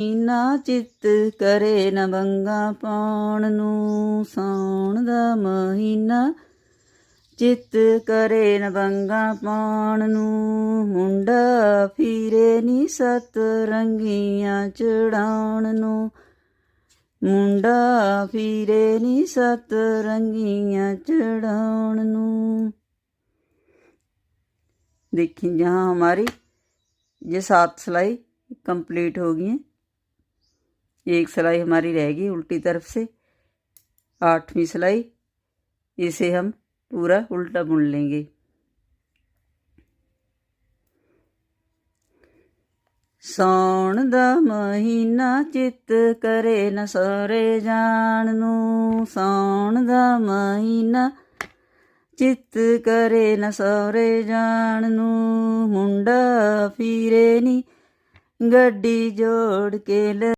ਨਾ ਚਿੱਤ ਕਰੇ ਨ ਬੰਗਾ ਪਾਉਣ ਨੂੰ ਸੌਣ ਦਾ ਮਹੀਨਾ ਚਿੱਤ ਕਰੇ ਨ ਬੰਗਾ ਪਾਉਣ ਨੂੰ ਮੁੰਡਾ ਫੀਰੇ ਨੀ ਸਤ ਰੰਗੀਆਂ ਚੜਾਉਣ ਨੂੰ ਮੁੰਡਾ ਫੀਰੇ ਨੀ ਸਤ ਰੰਗੀਆਂ ਚੜਾਉਣ ਨੂੰ देखिए यहाँ हमारी ये सात सिलाई कंप्लीट हो गई है एक सिलाई हमारी रह गई उल्टी तरफ से आठवीं सिलाई इसे हम पूरा उल्टा बुन लेंगे ਸੌਣ ਦਾ ਮਹੀਨਾ ਚਿੱਤ ਕਰੇ ਨ ਸਰੇ ਜਾਣ ਨੂੰ ਸੌਣ ਦਾ ਮਹੀਨਾ ਚਿੱਤ ਕਰੇ ਨ ਸਰੇ ਜਾਣ ਨੂੰ ਮੁੰਡਾ ਫੀਰੇ ਨੀ ਗੱਡੀ ਜੋੜ ਕੇ ਲੈ